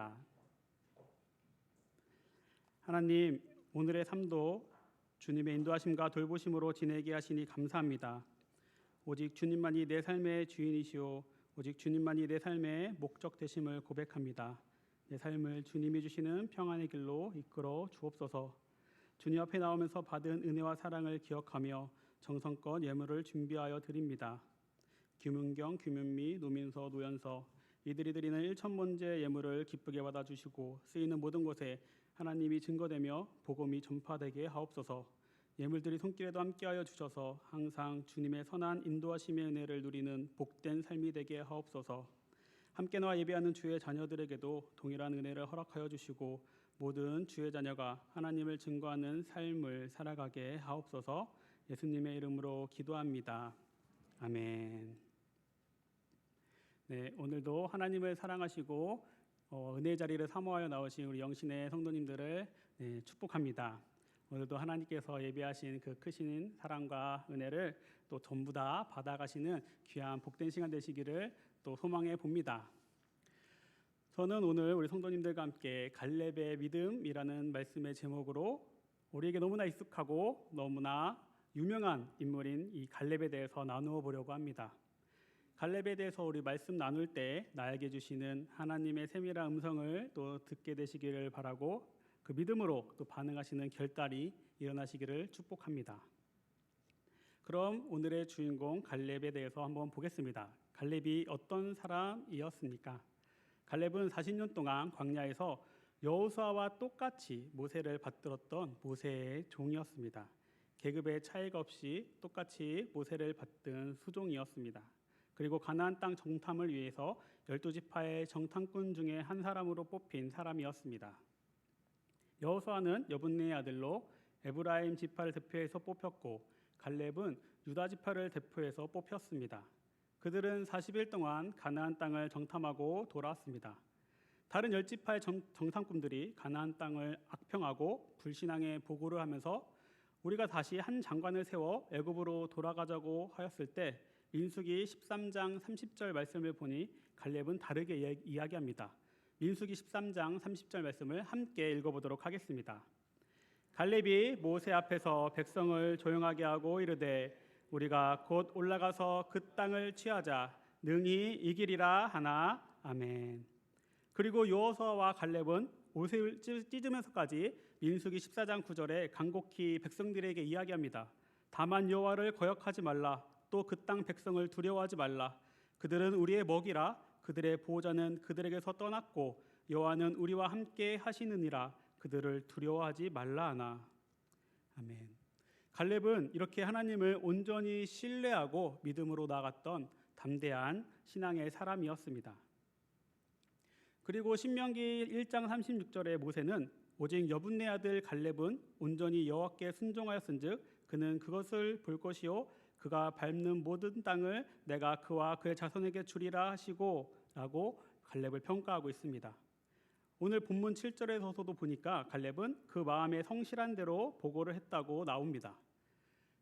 기도합니다. 하나님, 오늘의 삶도 주님의 인도하심과 돌보심으로 지내게 하시니 감사합니다. 오직 주님만이 내 삶의 주인이시오. 오직 주님만이 내 삶의 목적 되심을 고백합니다. 내 삶을 주님이 주시는 평안의 길로 이끌어 주옵소서. 주님 앞에 나오면서 받은 은혜와 사랑을 기억하며 정성껏 예물을 준비하여 드립니다. 규문경, 규문미, 노민서, 노연서 이들이 드리는 일천문제 예물을 기쁘게 받아 주시고 쓰이는 모든 곳에 하나님이 증거되며 복음이 전파되게 하옵소서. 예물들이 손길에도 함께하여 주셔서 항상 주님의 선한 인도하심의 은혜를 누리는 복된 삶이 되게 하옵소서. 함께 나와 예배하는 주의 자녀들에게도 동일한 은혜를 허락하여 주시고 모든 주의 자녀가 하나님을 증거하는 삶을 살아가게 하옵소서. 예수님의 이름으로 기도합니다. 아멘. 네, 오늘도 하나님을 사랑하시고 어, 은혜 자리를 사모하여 나오신 우리 영신의 성도님들을 네, 축복합니다. 오늘도 하나님께서 예배하신 그 크신 사랑과 은혜를 또 전부 다 받아가시는 귀한 복된 시간 되시기를 또 소망해 봅니다. 저는 오늘 우리 성도님들과 함께 갈렙의 믿음이라는 말씀의 제목으로 우리에게 너무나 익숙하고 너무나 유명한 인물인 이 갈렙에 대해서 나누어 보려고 합니다. 갈렙에 대해서 우리 말씀 나눌 때 나에게 주시는 하나님의 세밀한 음성을 또 듣게 되시기를 바라고 그 믿음으로 또 반응하시는 결단이 일어나시기를 축복합니다. 그럼 오늘의 주인공 갈렙에 대해서 한번 보겠습니다. 갈렙이 어떤 사람이었습니까? 갈렙은 40년 동안 광야에서 여호수아와 똑같이 모세를 받들었던 모세의 종이었습니다. 계급의 차이가 없이 똑같이 모세를 받든 수종이었습니다. 그리고 가나안 땅 정탐을 위해서 열두 지파의 정탐꾼 중에 한 사람으로 뽑힌 사람이었습니다. 여호수아는 여분네의 아들로 에브라임 지파를 대표해서 뽑혔고 갈렙은 유다 지파를 대표해서 뽑혔습니다. 그들은 40일 동안 가나안 땅을 정탐하고 돌아왔습니다. 다른 열 지파의 정탐꾼들이 가나안 땅을 악평하고 불신앙의 보고를 하면서 우리가 다시 한 장관을 세워 애굽으로 돌아가자고 하였을 때 민수기 13장 30절 말씀을 보니 갈렙은 다르게 이야기합니다. 민수기 13장 30절 말씀을 함께 읽어보도록 하겠습니다. 갈렙이 모세 앞에서 백성을 조용하게 하고 이르되 우리가 곧 올라가서 그 땅을 취하자 능히 이기리라 하나 아멘. 그리고 요호수아와 갈렙은 옷을 찢으면서까지 민수기 14장 9절에 간곡히 백성들에게 이야기합니다. 다만 여호와를 거역하지 말라. 또 그 땅 백성을 두려워하지 말라. 그들은 우리의 먹이라. 그들의 보호자는 그들에게서 떠났고 여호와는 우리와 함께 하시느니라. 그들을 두려워하지 말라 하나. 아멘. 갈렙은 이렇게 하나님을 온전히 신뢰하고 믿음으로 나갔던 담대한 신앙의 사람이었습니다. 그리고 신명기 1장 36절에 모세는 오직 여분네 아들 갈렙은 온전히 여호와께 순종하였은즉 그는 그것을 볼 것이요 그가 밟는 모든 땅을 내가 그와 그의 자손에게 주리라 하시고라고 갈렙을 평가하고 있습니다. 오늘 본문 7절에서도 보니까 갈렙은 그 마음에 성실한 대로 보고를 했다고 나옵니다.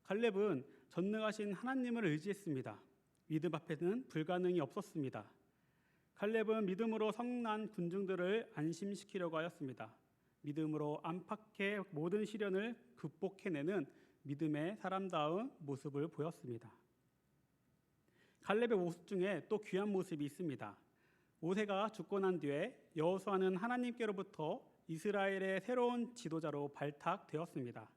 갈렙은 전능하신 하나님을 의지했습니다. 믿음 앞에는 불가능이 없었습니다. 갈렙은 믿음으로 성난 군중들을 안심시키려고 하였습니다. 믿음으로 안팎의 모든 시련을 극복해내는 믿음의 사람다운 모습을 보였습니다. 갈렙의 모습 중에 또 귀한 모습이 있습니다. 모세가 죽고 난 뒤에 여호수아는 하나님께로부터 이스라엘의 새로운 지도자로 발탁되었습니다.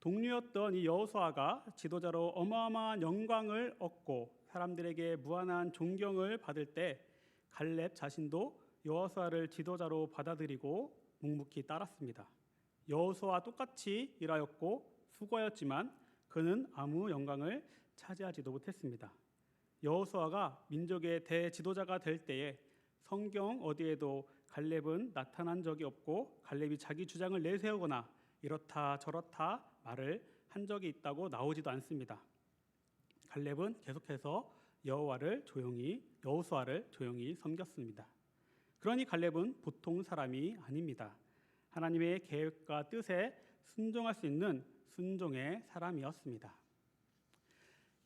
동료였던 이 여호수아가 지도자로 어마어마한 영광을 얻고 사람들에게 무한한 존경을 받을 때 갈렙 자신도 여호수아를 지도자로 받아들이고 묵묵히 따랐습니다. 여호수아와 똑같이 일하였고 수고하였지만 그는 아무 영광을 차지하지도 못했습니다. 여호수아가 민족의 대지도자가 될 때에 성경 어디에도 갈렙은 나타난 적이 없고 갈렙이 자기 주장을 내세우거나 이렇다 저렇다 말을 한 적이 있다고 나오지도 않습니다. 갈렙은 계속해서 여호와를 조용히 여호수아를 조용히 섬겼습니다. 그러니 갈렙은 보통 사람이 아닙니다. 하나님의 계획과 뜻에 순종할 수 있는 순종의 사람이었습니다.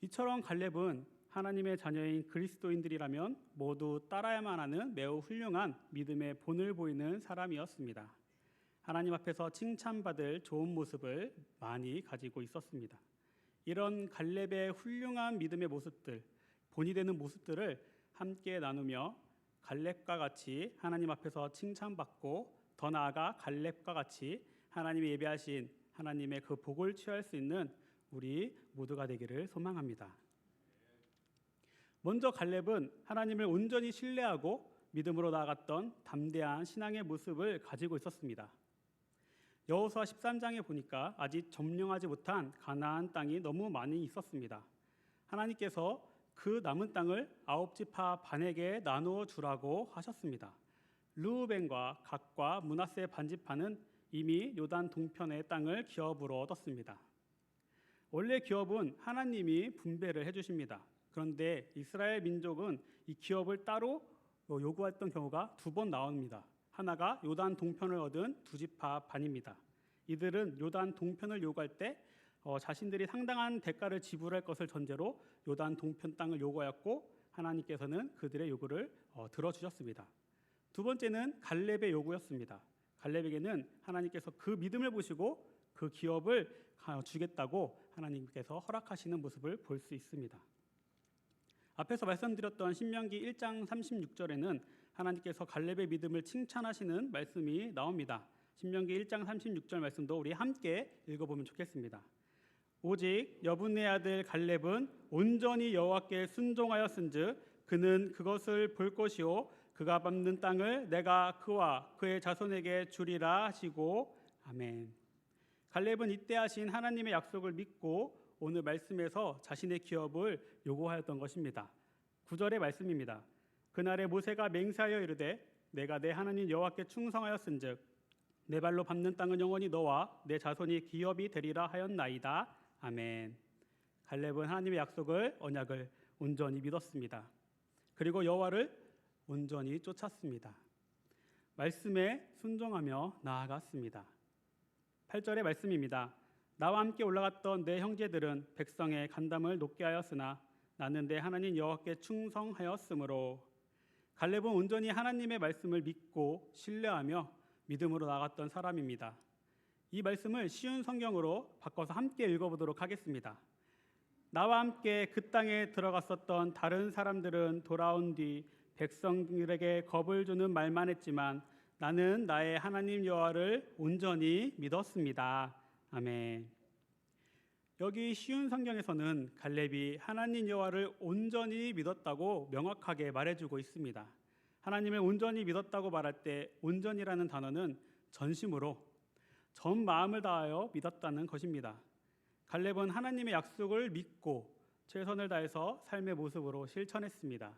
이처럼 갈렙은 하나님의 자녀인 그리스도인들이라면 모두 따라야만 하는 매우 훌륭한 믿음의 본을 보이는 사람이었습니다. 하나님 앞에서 칭찬받을 좋은 모습을 많이 가지고 있었습니다. 이런 갈렙의 훌륭한 믿음의 모습들, 본이 되는 모습들을 함께 나누며 갈렙과 같이 하나님 앞에서 칭찬받고 더 나아가 갈렙과 같이 하나님이 예배하신 하나님의 그 복을 취할 수 있는 우리 모두가 되기를 소망합니다. 먼저 갈렙은 하나님을 온전히 신뢰하고 믿음으로 나아갔던 담대한 신앙의 모습을 가지고 있었습니다. 여호수아 13장에 보니까 아직 점령하지 못한 가나안 땅이 너무 많이 있었습니다. 하나님께서 그 남은 땅을 아홉 지파 반에게 나누어 주라고 하셨습니다. 르우벤과 각과 문하세 반지파는 이미 요단 동편의 땅을 기업으로 얻었습니다. 원래 기업은 하나님이 분배를 해주십니다. 그런데 이스라엘 민족은 이 기업을 따로 요구했던 경우가 두 번 나옵니다. 하나가 요단 동편을 얻은 두 지파 반입니다. 이들은 요단 동편을 요구할 때 어, 자신들이 상당한 대가를 지불할 것을 전제로 요단 동편 땅을 요구하였고 하나님께서는 그들의 요구를 어, 들어주셨습니다. 두 번째는 갈렙의 요구였습니다. 갈렙에게는 하나님께서 그 믿음을 보시고 그 기업을 주겠다고 하나님께서 허락하시는 모습을 볼 수 있습니다. 앞에서 말씀드렸던 신명기 1장 36절에는 하나님께서 갈렙의 믿음을 칭찬하시는 말씀이 나옵니다. 신명기 1장 36절 말씀도 우리 함께 읽어보면 좋겠습니다. 오직 여분의 아들 갈렙은 온전히 여호와께 순종하였은즉 그는 그것을 볼 것이요 그가 밟는 땅을 내가 그와 그의 자손에게 주리라 하시고 아멘. 갈렙은 이때 하신 하나님의 약속을 믿고 오늘 말씀에서 자신의 기업을 요구하였던 것입니다. 구절의 말씀입니다. 그날에 모세가 맹세하여 이르되 내가 내 하나님 여호와께 충성하였은즉 내 발로 밟는 땅은 영원히 너와 내 자손이 기업이 되리라 하였나이다. 아멘. 갈렙은 하나님의 약속을 언약을 온전히 믿었습니다. 그리고 여호와를 온전히 쫓았습니다. 말씀에 순종하며 나아갔습니다. 8절의 말씀입니다. 나와 함께 올라갔던 내 형제들은 백성의 간담을 높게 하였으나 나는 내 하나님 여호와께 충성하였으므로 갈렙은 온전히 하나님의 말씀을 믿고 신뢰하며 믿음으로 나갔던 사람입니다. 이 말씀을 쉬운 성경으로 바꿔서 함께 읽어보도록 하겠습니다. 나와 함께 그 땅에 들어갔었던 다른 사람들은 돌아온 뒤 백성들에게 겁을 주는 말만 했지만 나는 나의 하나님 여호와를 온전히 믿었습니다. 아멘. 여기 쉬운 성경에서는 갈렙이 하나님 여호와를 온전히 믿었다고 명확하게 말해주고 있습니다. 하나님을 온전히 믿었다고 말할 때 온전이라는 단어는 전심으로 전 마음을 다하여 믿었다는 것입니다. 갈렙은 하나님의 약속을 믿고 최선을 다해서 삶의 모습으로 실천했습니다.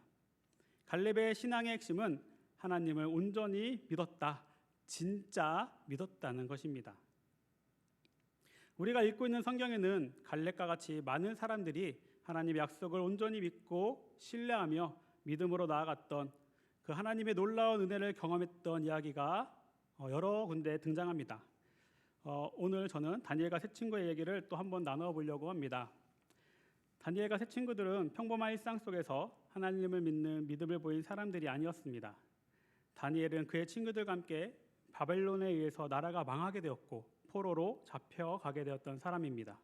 갈렙의 신앙의 핵심은 하나님을 온전히 믿었다, 진짜 믿었다는 것입니다. 우리가 읽고 있는 성경에는 갈렙과 같이 많은 사람들이 하나님의 약속을 온전히 믿고 신뢰하며 믿음으로 나아갔던 그 하나님의 놀라운 은혜를 경험했던 이야기가 어, 여러 군데 등장합니다. 어, 오늘 저는 다니엘과 세 친구의 얘기를 또 한번 나누어 보려고 합니다. 다니엘과 세 친구들은 평범한 일상 속에서 하나님을 믿는 믿음을 보인 사람들이 아니었습니다. 다니엘은 그의 친구들과 함께 바벨론에 의해서 나라가 망하게 되었고 포로로 잡혀가게 되었던 사람입니다.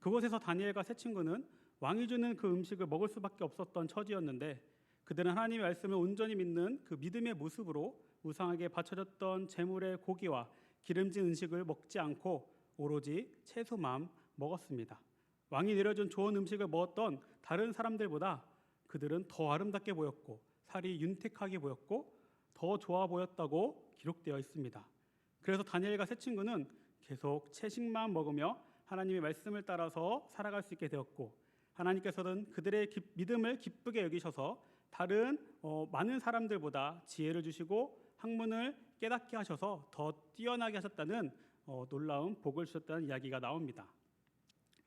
그곳에서 다니엘과 세 친구는 왕이 주는 그 음식을 먹을 수밖에 없었던 처지였는데 그들은 하나님의 말씀을 온전히 믿는 그 믿음의 모습으로 우상에게 바쳐졌던 재물의 고기와 기름진 음식을 먹지 않고 오로지 채소만 먹었습니다. 왕이 내려준 좋은 음식을 먹었던 다른 사람들보다 그들은 더 아름답게 보였고 살이 윤택하게 보였고 더 좋아 보였다고 기록되어 있습니다. 그래서 다니엘과 세 친구는 계속 채식만 먹으며 하나님의 말씀을 따라서 살아갈 수 있게 되었고 하나님께서는 그들의 기, 믿음을 기쁘게 여기셔서 다른 어, 많은 사람들보다 지혜를 주시고 학문을 깨닫게 하셔서 더 뛰어나게 하셨다는 어, 놀라운 복을 주셨다는 이야기가 나옵니다.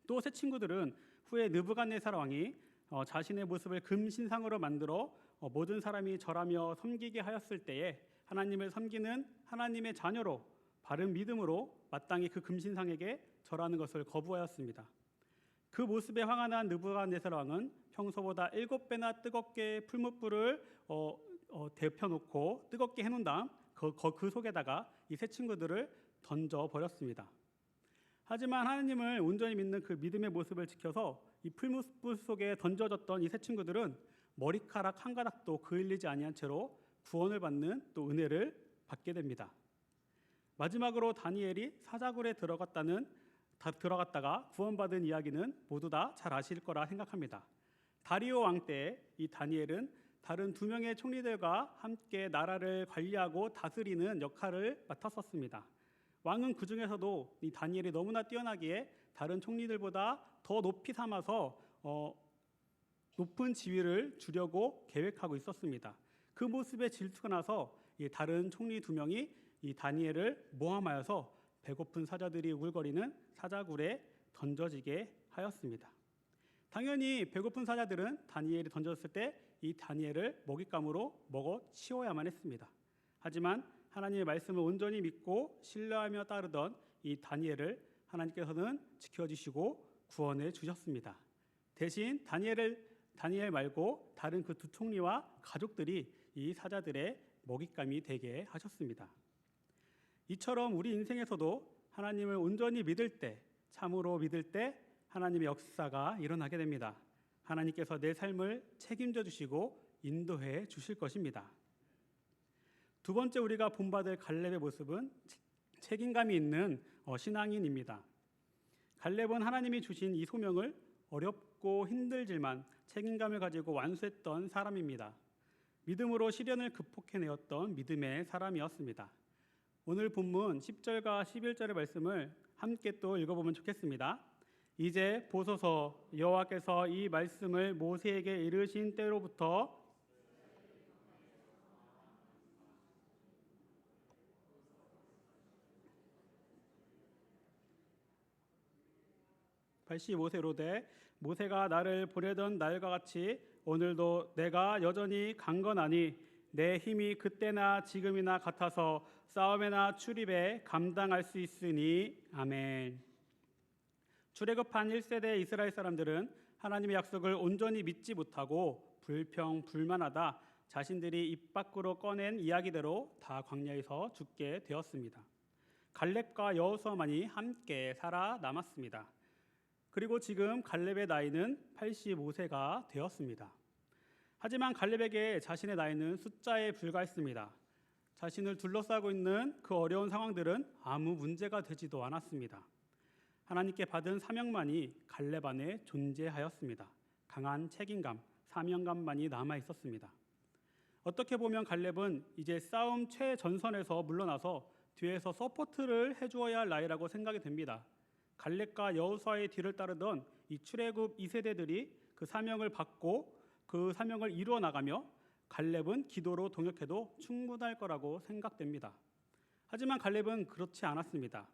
또새 친구들은 후에 느부갓네살 왕이 어, 자신의 모습을 금신상으로 만들어 어, 모든 사람이 절하며 섬기게 하였을 때에 하나님을 섬기는 하나님의 자녀로 바른 믿음으로 마땅히 그 금신상에게 절하는 것을 거부하였습니다. 그 모습에 난 느부갓네살 왕은 평소보다 일곱 배나 뜨겁게 풀무불을 어, 어, 데펴놓고 뜨겁게 해놓은 다음 그, 그, 그 속에다가 이 세 친구들을 던져 버렸습니다. 하지만 하나님을 온전히 믿는 그 믿음의 모습을 지켜서 이 풀무불 속에 던져졌던 이 세 친구들은 머리카락 한 가닥도 그을리지 아니한 채로 구원을 받는 또 은혜를 받게 됩니다. 마지막으로 다니엘이 사자굴에 들어갔다는 다 들어갔다가 구원받은 이야기는 모두 다 잘 아실 거라 생각합니다. 다리오 왕 때 이 다니엘은 다른 두 명의 총리들과 함께 나라를 관리하고 다스리는 역할을 맡았었습니다. 왕은 그 중에서도 이 다니엘이 너무나 뛰어나기에 다른 총리들보다 더 높이 삼아서 어, 높은 지위를 주려고 계획하고 있었습니다. 그 모습에 질투가 나서 이 다른 총리 두 명이 이 다니엘을 모함하여서 배고픈 사자들이 우글거리는 사자굴에 던져지게 하였습니다. 당연히 배고픈 사자들은 다니엘이 던졌을 때 이 다니엘을 먹잇감으로 먹어 치워야만 했습니다. 하지만 하나님의 말씀을 온전히 믿고 신뢰하며 따르던 이 다니엘을 하나님께서는 지켜주시고 구원해 주셨습니다. 대신 다니엘을 다니엘 말고 다른 그 두 총리와 가족들이 이 사자들의 먹잇감이 되게 하셨습니다. 이처럼 우리 인생에서도 하나님을 온전히 믿을 때, 참으로 믿을 때 하나님의 역사가 일어나게 됩니다. 하나님께서 내 삶을 책임져 주시고 인도해 주실 것입니다. 두 번째 우리가 본받을 갈렙의 모습은 책임감이 있는 어, 신앙인입니다. 갈렙은 하나님이 주신 이 소명을 어렵고 힘들지만 책임감을 가지고 완수했던 사람입니다. 믿음으로 시련을 극복해내었던 믿음의 사람이었습니다. 오늘 본문 10절과 11절의 말씀을 함께 또 읽어보면 좋겠습니다. 이제 보소서 여호와께서 이 말씀을 모세에게 이르신 때로부터 85세로 돼 모세가 나를 보내던 날과 같이 오늘도 내가 여전히 강건하니 내 힘이 그때나 지금이나 같아서 싸움에나 출입에 감당할 수 있으니 아멘. 출애굽한 1세대 이스라엘 사람들은 하나님의 약속을 온전히 믿지 못하고 불평 불만하다 자신들이 입 밖으로 꺼낸 이야기대로 다 광야에서 죽게 되었습니다. 갈렙과 여호수아만이 함께 살아 남았습니다. 그리고 지금 갈렙의 나이는 85세가 되었습니다. 하지만 갈렙에게 자신의 나이는 숫자에 불과했습니다. 자신을 둘러싸고 있는 그 어려운 상황들은 아무 문제가 되지도 않았습니다. 하나님께 받은 사명만이 갈렙 안에 존재하였습니다. 강한 책임감, 사명감만이 남아 있었습니다. 어떻게 보면 갈렙은 이제 싸움 최전선에서 물러나서 뒤에서 서포트를 해주어야 할 나이라고 생각이 됩니다. 갈렙과 여호수아의 뒤를 따르던 이 출애굽 2세대들이 그 사명을 받고 그 사명을 이루어 나가며 갈렙은 기도로 동역해도 충분할 거라고 생각됩니다. 하지만 갈렙은 그렇지 않았습니다.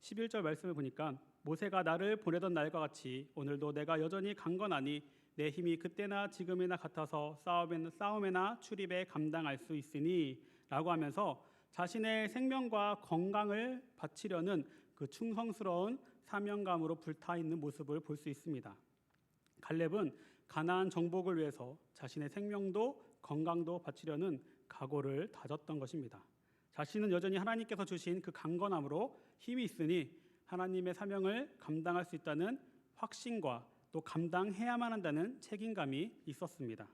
11절 말씀을 보니까 모세가 나를 보내던 날과 같이 오늘도 내가 여전히 강건하니 내 힘이 그때나 지금이나 같아서 싸움에나, 싸움에나 출입에 감당할 수 있으니 라고 하면서 자신의 생명과 건강을 바치려는 그 충성스러운 사명감으로 불타 있는 모습을 볼 수 있습니다. 갈렙은 가나안 정복을 위해서 자신의 생명도 건강도 바치려는 각오를 다졌던 것입니다. 자신은 여전히 하나님께서 주신 그 강건함으로 힘이 있으니 하나님의 사명을 감당할 수 있다는 확신과 또 감당해야만 한다는 책임감이 있었습니다.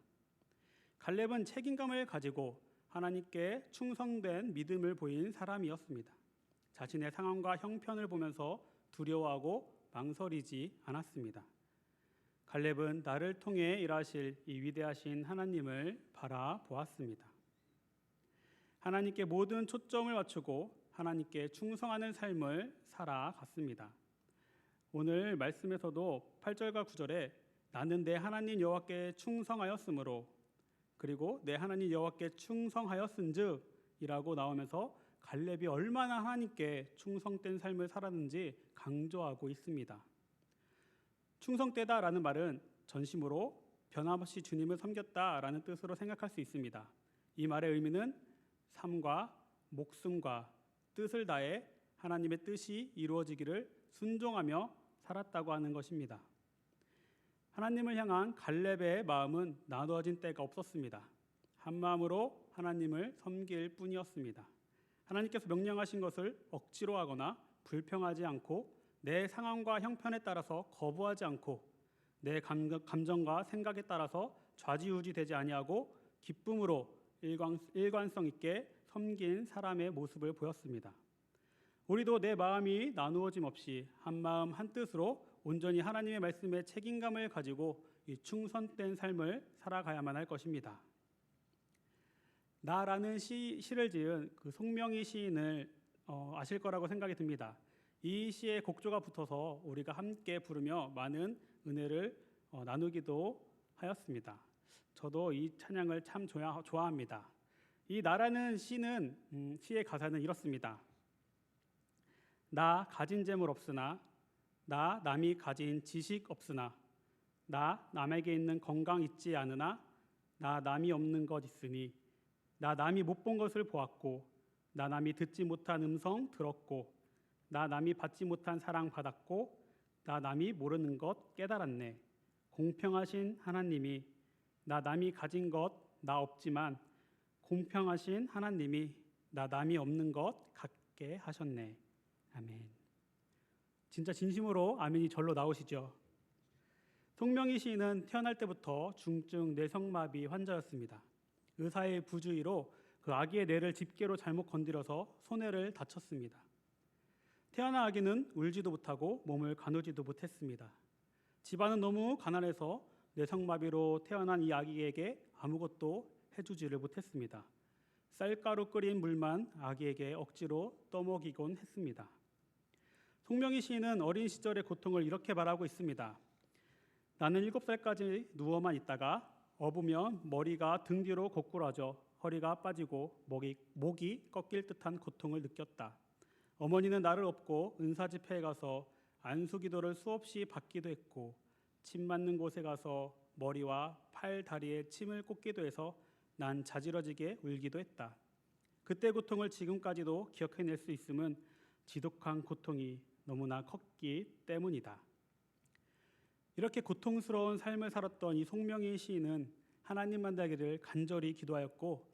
갈렙은 책임감을 가지고 하나님께 충성된 믿음을 보인 사람이었습니다. 자신의 상황과 형편을 보면서 두려워하고 망설이지 않았습니다. 갈렙은 나를 통해 일하실 이 위대하신 하나님을 바라보았습니다. 하나님께 모든 초점을 맞추고 하나님께 충성하는 삶을 살아갔습니다. 오늘 말씀에서도 8절과 9절에 나는 내 하나님 여호와께 충성하였으므로 그리고 내 하나님 여호와께 충성하였은즉이라고 나오면서 갈렙이 얼마나 하나님께 충성된 삶을 살았는지 강조하고 있습니다. 충성되다라는 말은 전심으로 변함없이 주님을 섬겼다라는 뜻으로 생각할 수 있습니다. 이 말의 의미는 삶과 목숨과 뜻을 다해 하나님의 뜻이 이루어지기를 순종하며 살았다고 하는 것입니다. 하나님을 향한 갈렙의 마음은 나누어진 때가 없었습니다. 한 마음으로 하나님을 섬길 뿐이었습니다. 하나님께서 명령하신 것을 억지로 하거나 불평하지 않고 내 상황과 형편에 따라서 거부하지 않고 내 감, 감정과 생각에 따라서 좌지우지되지 아니하고 기쁨으로 일관, 일관 성 있게 섬긴 사람의 모습을 보였습니다. 우리도 내 마음이 나누어짐 없이 한 마음 한 뜻으로 온전히 하나님의 말씀에 책임감을 가지고 이 충성된 삶을 살아가야만 할 것입니다. 나라는 시, 시를 지은 그 송명희 시인을 어, 아실 거라고 생각이 듭니다. 이 시의 곡조가 붙어서 우리가 함께 부르며 많은 은혜를 어, 나누기도 하였습니다. 저도 이 찬양을 참 좋아, 좋아합니다. 이 나라는 시는 음, 시의 가사는 이렇습니다. 나 가진 재물 없으나 나 남이 가진 지식 없으나 나 남에게 있는 건강 있지 않으나 나 남이 없는 것 있으니 나 남이 못 본 것을 보았고 나 남이 듣지 못한 음성 들었고 나 남이 받지 못한 사랑 받았고 나 남이 모르는 것 깨달았네. 공평하신 하나님이 나 남이 가진 것 나 없지만 공평하신 하나님이 나 남이 없는 것 갖게 하셨네. 아멘. 진짜 진심으로 아멘이 절로 나오시죠? 송명희 시인은 태어날 때부터 중증 뇌성마비 환자였습니다 의사의 부주의로 그 아기의 뇌를 집게로 잘못 건드려서 손해를 다쳤습니다. 태어난 아기는 울지도 못하고 몸을 가누지도 못했습니다. 집안은 너무 가난해서 뇌성마비로 태어난 이 아기에게 아무것도 해주지를 못했습니다. 쌀가루 끓인 물만 아기에게 억지로 떠먹이곤 했습니다. 송명희 시인은 어린 시절의 고통을 이렇게 말하고 있습니다. 나는 일곱 살까지 누워만 있다가 업으면 머리가 등 뒤로 고꾸라져 허리가 빠지고 목이, 목이 꺾일 듯한 고통을 느꼈다. 어머니는 나를 업고 은사 집회에 가서 안수 기도를 수없이 받기도 했고 침 맞는 곳에 가서 머리와 팔 다리에 침을 꽂기도 해서 난 자지러지게 울기도 했다. 그때 고통을 지금까지도 기억해낼 수 있음은 지독한 고통이 너무나 컸기 때문이다. 이렇게 고통스러운 삶을 살았던 이 송명희 시인은 하나님 만나기를 간절히 기도하였고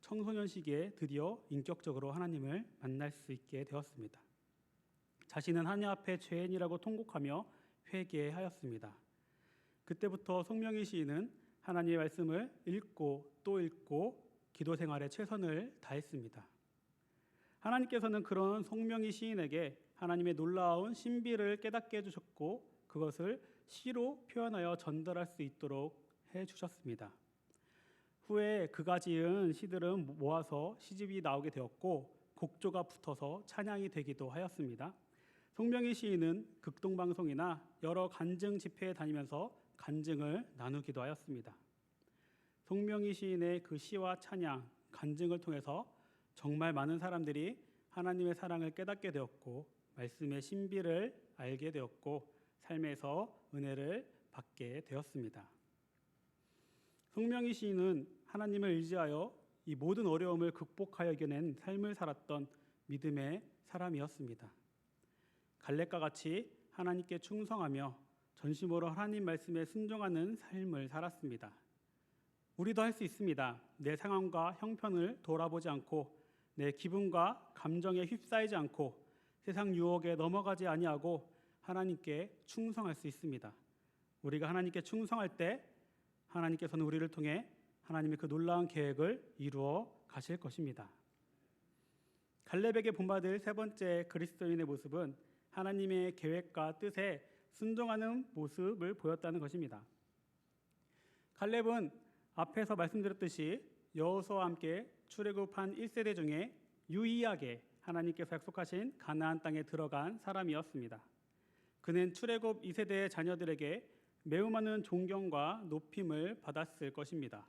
청소년 시기에 드디어 인격적으로 하나님을 만날 수 있게 되었습니다. 자신은 하나님 앞에 죄인이라고 통곡하며 회개하였습니다. 그때부터 송명희 시인은 하나님의 말씀을 읽고 또 읽고 기도 생활에 최선을 다했습니다. 하나님께서는 그런 송명희 시인에게 하나님의 놀라운 신비를 깨닫게 해주셨고 그것을 시로 표현하여 전달할 수 있도록 해 주셨습니다. 후에 그가 지은 시들은 모아서 시집이 나오게 되었고 곡조가 붙어서 찬양이 되기도 하였습니다. 송명희 시인은 극동방송이나 여러 간증 집회에 다니면서 간증을 나누기도 하였습니다. 송명희 시인의 그 시와 찬양, 간증을 통해서 정말 많은 사람들이 하나님의 사랑을 깨닫게 되었고 말씀의 신비를 알게 되었고 삶에서 은혜를 받게 되었습니다. 송명희 시인은 하나님을 의지하여 이 모든 어려움을 극복하여 이겨낸 삶을 살았던 믿음의 사람이었습니다. 갈렙과 같이 하나님께 충성하며 전심으로 하나님 말씀에 순종하는 삶을 살았습니다. 우리도 할 수 있습니다. 내 상황과 형편을 돌아보지 않고 내 기분과 감정에 휩싸이지 않고 세상 유혹에 넘어가지 아니하고 하나님께 충성할 수 있습니다. 우리가 하나님께 충성할 때 하나님께서는 우리를 통해 하나님의 그 놀라운 계획을 이루어 가실 것입니다. 갈렙에게 본받을 세 번째 그리스도인의 모습은 하나님의 계획과 뜻에 순종하는 모습을 보였다는 것입니다. 갈렙은 앞에서 말씀드렸듯이 여호수아와 함께 출애굽한 1세대 중에 유일하게 하나님께서 약속하신 가나안 땅에 들어간 사람이었습니다. 그는 출애굽 2세대의 자녀들에게 매우 많은 존경과 높임을 받았을 것입니다.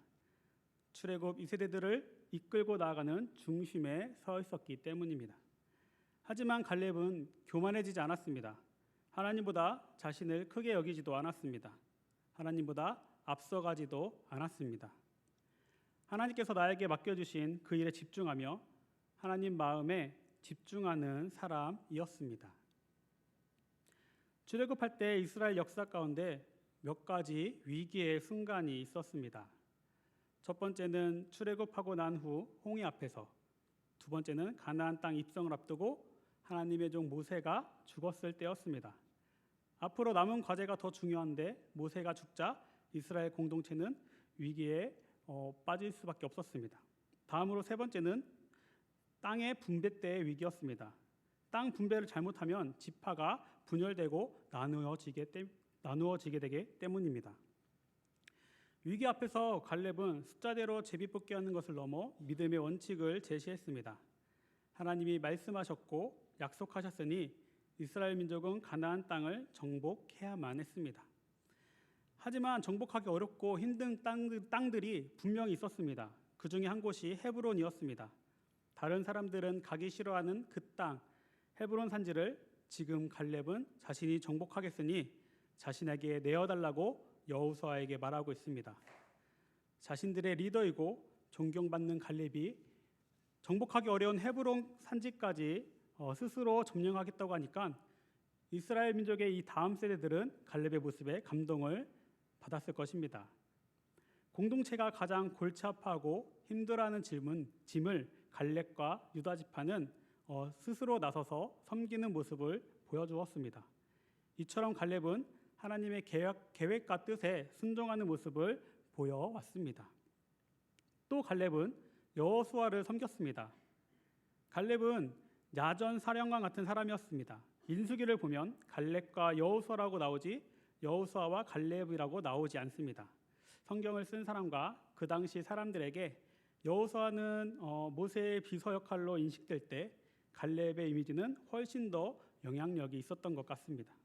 출애굽 2세대들을 이끌고 나아가는 중심에 서 있었기 때문입니다. 하지만 갈렙은 교만해지지 않았습니다. 하나님보다 자신을 크게 여기지도 않았습니다. 하나님보다 앞서가지도 않았습니다. 하나님께서 나에게 맡겨주신 그 일에 집중하며 하나님 마음에 집중하는 사람이었습니다. 출애굽할 때 이스라엘 역사 가운데 몇 가지 위기의 순간이 있었습니다. 첫 번째는 출애굽하고 난 후 홍해 앞에서, 두 번째는 가나안 땅 입성을 앞두고 하나님의 종 모세가 죽었을 때였습니다. 앞으로 남은 과제가 더 중요한데 모세가 죽자 이스라엘 공동체는 위기에 어, 빠질 수밖에 없었습니다. 다음으로 세 번째는 땅의 분배 때의 위기였습니다. 땅 분배를 잘못하면 지파가 분열되고 나누어지게, 때, 나누어지게 되기 때문입니다. 위기 앞에서 갈렙은 숫자대로 제비뽑기 하는 것을 넘어 믿음의 원칙을 제시했습니다. 하나님이 말씀하셨고 약속하셨으니 이스라엘 민족은 가나안 땅을 정복해야만 했습니다. 하지만 정복하기 어렵고 힘든 땅들이 분명히 있었습니다. 그 중에 한 곳이 헤브론이었습니다. 다른 사람들은 가기 싫어하는 그 땅, 헤브론 산지를 지금 갈렙은 자신이 정복하겠으니 자신에게 내어달라고 여호수아에게 말하고 있습니다. 자신들의 리더이고 존경받는 갈렙이 정복하기 어려운 헤브론 산지까지 어, 스스로 점령하겠다고 하니까 이스라엘 민족의 이 다음 세대들은 갈렙의 모습에 감동을 받았을 것입니다. 공동체가 가장 골치 아파하고 힘들어하는 질문, 짐을 갈렙과 유다 지파는 어, 스스로 나서서 섬기는 모습을 보여주었습니다. 이처럼 갈렙은 하나님의 계획, 계획과 뜻에 순종하는 모습을 보여왔습니다. 또 갈렙은 여호수아를 섬겼습니다. 갈렙은 야전 사령관 같은 사람이었습니다. 인수기를 보면 갈렙과 여호수아라고 나오지 여호수아와 갈렙이라고 나오지 않습니다. 성경을 쓴 사람과 그 당시 사람들에게 여호수아는 어, 모세의 비서 역할로 인식될 때 갈렙의 이미지는 훨씬 더 영향력이 있었던 것 같습니다.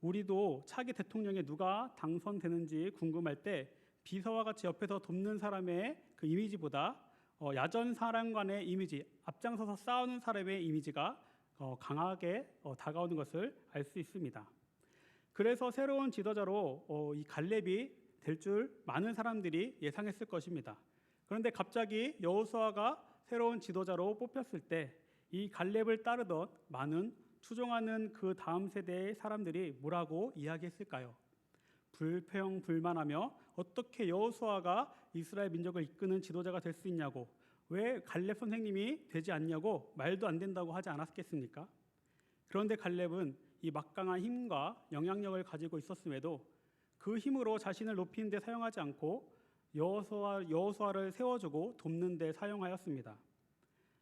우리도 차기 대통령에 누가 당선되는지 궁금할 때 비서와 같이 옆에서 돕는 사람의 그 이미지보다 어, 야전 사령관의 이미지, 앞장서서 싸우는 사람의 이미지가 어, 강하게 어, 다가오는 것을 알 수 있습니다. 그래서 새로운 지도자로 어, 이 갈렙이 될 줄 많은 사람들이 예상했을 것입니다. 그런데 갑자기 여호수아가 새로운 지도자로 뽑혔을 때 이 갈렙을 따르던 많은 추종하는 그 다음 세대의 사람들이 뭐라고 이야기했을까요? 불평 불만하며 어떻게 여호수아가 이스라엘 민족을 이끄는 지도자가 될 수 있냐고 왜 갈렙 선생님이 되지 않냐고 말도 안 된다고 하지 않았겠습니까? 그런데 갈렙은 이 막강한 힘과 영향력을 가지고 있었음에도 그 힘으로 자신을 높이는 데 사용하지 않고 여호수아 여호수아를 세워주고 돕는 데 사용하였습니다.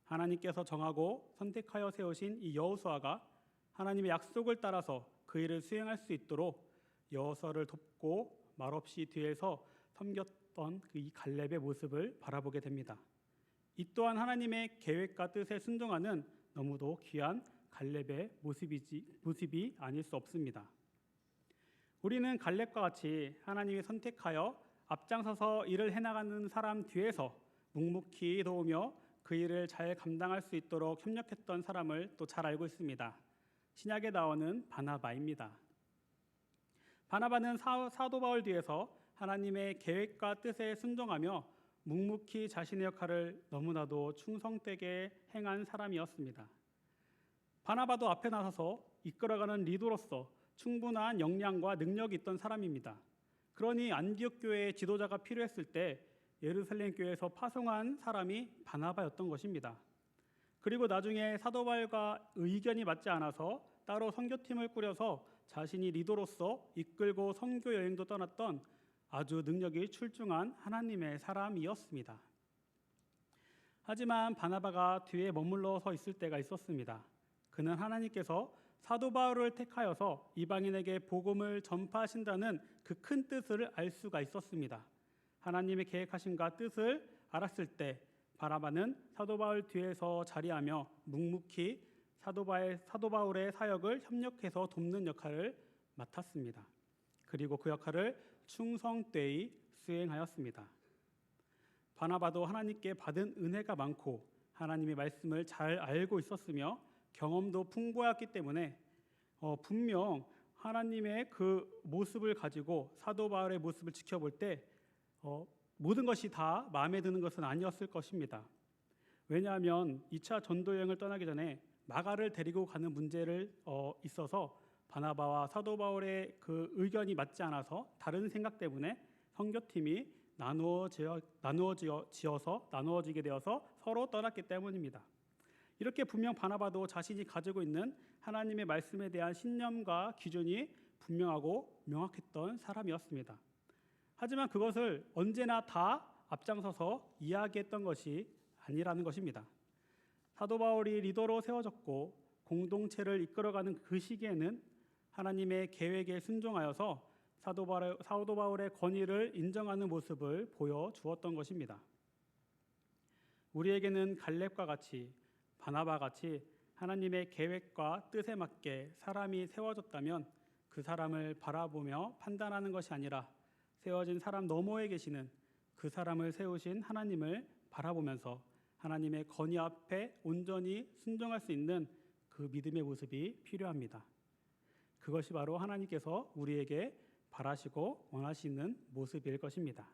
하나님께서 정하고 선택하여 세우신 이 여호수아가 하나님의 약속을 따라서 그 일을 수행할 수 있도록 여호수아를 돕고 말없이 뒤에서 섬겼던 그 이 갈렙의 모습을 바라보게 됩니다. 이 또한 하나님의 계획과 뜻에 순종하는 너무도 귀한 갈렙의 모습이지, 모습이 아닐 수 없습니다. 우리는 갈렙과 같이 하나님이 선택하여 앞장서서 일을 해나가는 사람 뒤에서 묵묵히 도우며 그 일을 잘 감당할 수 있도록 협력했던 사람을 또 잘 알고 있습니다. 신약에 나오는 바나바입니다. 바나바는 사도 바울 뒤에서 하나님의 계획과 뜻에 순종하며 묵묵히 자신의 역할을 너무나도 충성되게 행한 사람이었습니다. 바나바도 앞에 나서서 이끌어가는 리더로서 충분한 역량과 능력이 있던 사람입니다. 그러니 안디옥 교회의 지도자가 필요했을 때 예루살렘 교회에서 파송한 사람이 바나바였던 것입니다. 그리고 나중에 사도 바울과 의견이 맞지 않아서 따로 선교팀을 꾸려서 자신이 리더로서 이끌고 선교 여행도 떠났던 아주 능력이 출중한 하나님의 사람이었습니다. 하지만 바나바가 뒤에 머물러 서 있을 때가 있었습니다. 그는 하나님께서 사도 바울을 택하여서 이방인에게 복음을 전파하신다는 그 큰 뜻을 알 수가 있었습니다. 하나님의 계획하심과 뜻을 알았을 때 바나바는 사도 바울 뒤에서 자리하며 묵묵히 사도 바울의 사역을 협력해서 돕는 역할을 맡았습니다. 그리고 그 역할을 충성되이 수행하였습니다. 바나바도 하나님께 받은 은혜가 많고 하나님의 말씀을 잘 알고 있었으며 경험도 풍부했기 때문에 어, 분명 하나님의 그 모습을 가지고 사도 바울의 모습을 지켜볼 때 어, 모든 것이 다 마음에 드는 것은 아니었을 것입니다. 왜냐하면 2차 전도 여행을 떠나기 전에 마가를 데리고 가는 문제를 어, 있어서 바나바와 사도 바울의 그 의견이 맞지 않아서 다른 생각 때문에 선교팀이 나누어지어 나누어지어서 나누어지게 되어서 서로 떠났기 때문입니다. 이렇게 분명 바나바도 자신이 가지고 있는 하나님의 말씀에 대한 신념과 기준이 분명하고 명확했던 사람이었습니다. 하지만 그것을 언제나 다 앞장서서 이야기했던 것이 아니라는 것입니다. 사도 바울이 리더로 세워졌고 공동체를 이끌어가는 그 시기에는 하나님의 계획에 순종하여서 사도 바울, 사도 바울의 권위를 인정하는 모습을 보여 주었던 것입니다. 우리에게는 갈렙과 같이 바나바 같이 하나님의 계획과 뜻에 맞게 사람이 세워졌다면 그 사람을 바라보며 판단하는 것이 아니라 세워진 사람 너머에 계시는 그 사람을 세우신 하나님을 바라보면서 하나님의 건의 앞에 온전히 순종할 수 있는 그 믿음의 모습이 필요합니다. 그것이 바로 하나님께서 우리에게 바라시고 원하시는 모습일 것입니다.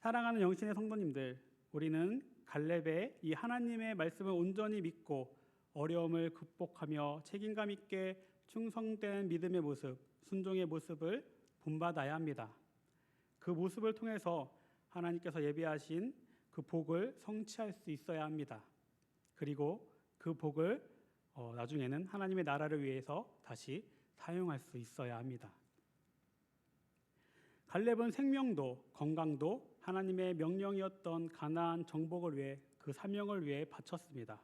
사랑하는 영신의 성도님들, 우리는 갈렙의 이 하나님의 말씀을 온전히 믿고 어려움을 극복하며 책임감 있게 충성된 믿음의 모습, 순종의 모습을 본받아야 합니다. 그 모습을 통해서 하나님께서 예비하신 그 복을 성취할 수 있어야 합니다. 그리고 그 복을 어, 나중에는 하나님의 나라를 위해서 다시 사용할 수 있어야 합니다. 갈렙은 생명도 건강도 하나님의 명령이었던 가나안 정복을 위해 그 사명을 위해 바쳤습니다.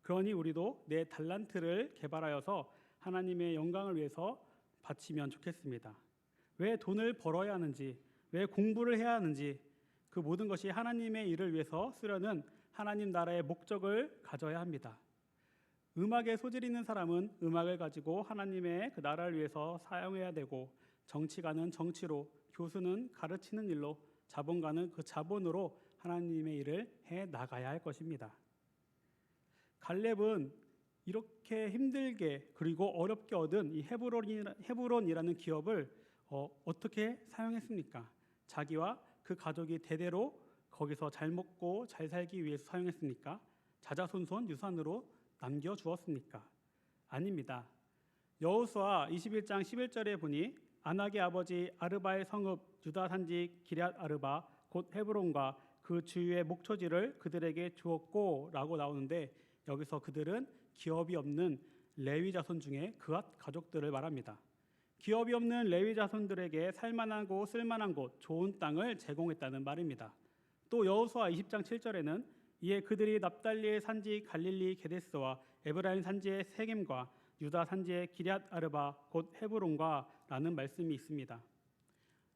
그러니 우리도 내 달란트를 개발하여서 하나님의 영광을 위해서 바치면 좋겠습니다. 왜 돈을 벌어야 하는지, 왜 공부를 해야 하는지 그 모든 것이 하나님의 일을 위해서 쓰려는 하나님 나라의 목적을 가져야 합니다. 음악에 소질 있는 사람은 음악을 가지고 하나님의 그 나라를 위해서 사용해야 되고 정치가는 정치로 교수는 가르치는 일로 자본가는 그 자본으로 하나님의 일을 해 나가야 할 것입니다. 갈렙은 이렇게 힘들게 그리고 어렵게 얻은 이 헤브론이라 는 기업을 어, 어떻게 사용했습니까? 자기와 그 가족이 대대로 거기서 잘 먹고 잘 살기 위해서 사용했습니까? 자자손손 유산으로 남겨 주었습니까? 아닙니다. 여호수아 21장 11절에 보니 아낙의 아버지 아르바의 성읍 유다 산지 기럇 아르바 곧 헤브론과 그 주위의 목초지를 그들에게 주었고라고 나오는데 여기서 그들은 기업이 없는 레위 자손 중에 그앗 가족들을 말합니다. 기업이 없는 레위 자손들에게 살만한 곳, 쓸만한 곳, 좋은 땅을 제공했다는 말입니다. 또 여호수아 20장 7절에는 이에 그들이 납달리의 산지 갈릴리 게데스와 에브라임 산지의 세겜과 유다 산지의 기럇 아르바 곧 헤브론과라는 말씀이 있습니다.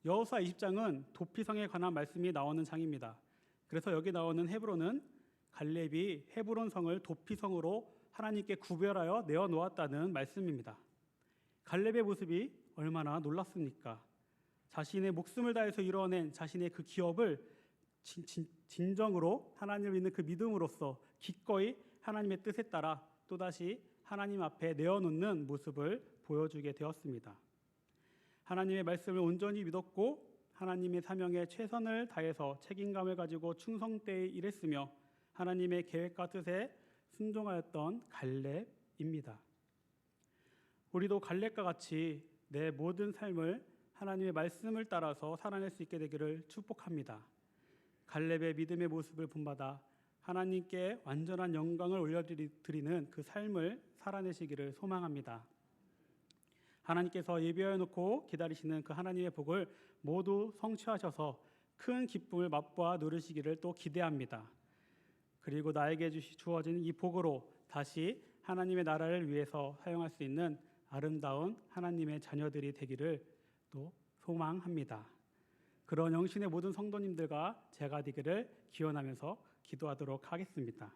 여호수아 20장은 도피성에 관한 말씀이 나오는 장입니다. 그래서 여기 나오는 헤브론은 갈렙이 헤브론 성을 도피성으로 하나님께 구별하여 내어 놓았다는 말씀입니다. 갈렙의 모습이 얼마나 놀랐습니까? 자신의 목숨을 다해서 이뤄낸 자신의 그 기업을 진, 진, 진정으로 하나님을 믿는 그 믿음으로써 기꺼이 하나님의 뜻에 따라 또다시 하나님 앞에 내어놓는 모습을 보여주게 되었습니다. 하나님의 말씀을 온전히 믿었고 하나님의 사명에 최선을 다해서 책임감을 가지고 충성되이 일했으며 하나님의 계획과 뜻에 순종하였던 갈렙입니다. 우리도 갈렙과 같이 내 모든 삶을 하나님의 말씀을 따라서 살아낼 수 있게 되기를 축복합니다. 갈렙의 믿음의 모습을 본받아 하나님께 완전한 영광을 올려드리는 그 삶을 살아내시기를 소망합니다. 하나님께서 예비하여 놓고 기다리시는 그 하나님의 복을 모두 성취하셔서 큰 기쁨을 맛보아 누리시기를 또 기대합니다. 그리고 나에게 주어진 이 복으로 다시 하나님의 나라를 위해서 사용할 수 있는 아름다운 하나님의 자녀들이 되기를 또 소망합니다. 그런 영신의 모든 성도님들과 제가 되기를 기원하면서 기도하도록 하겠습니다.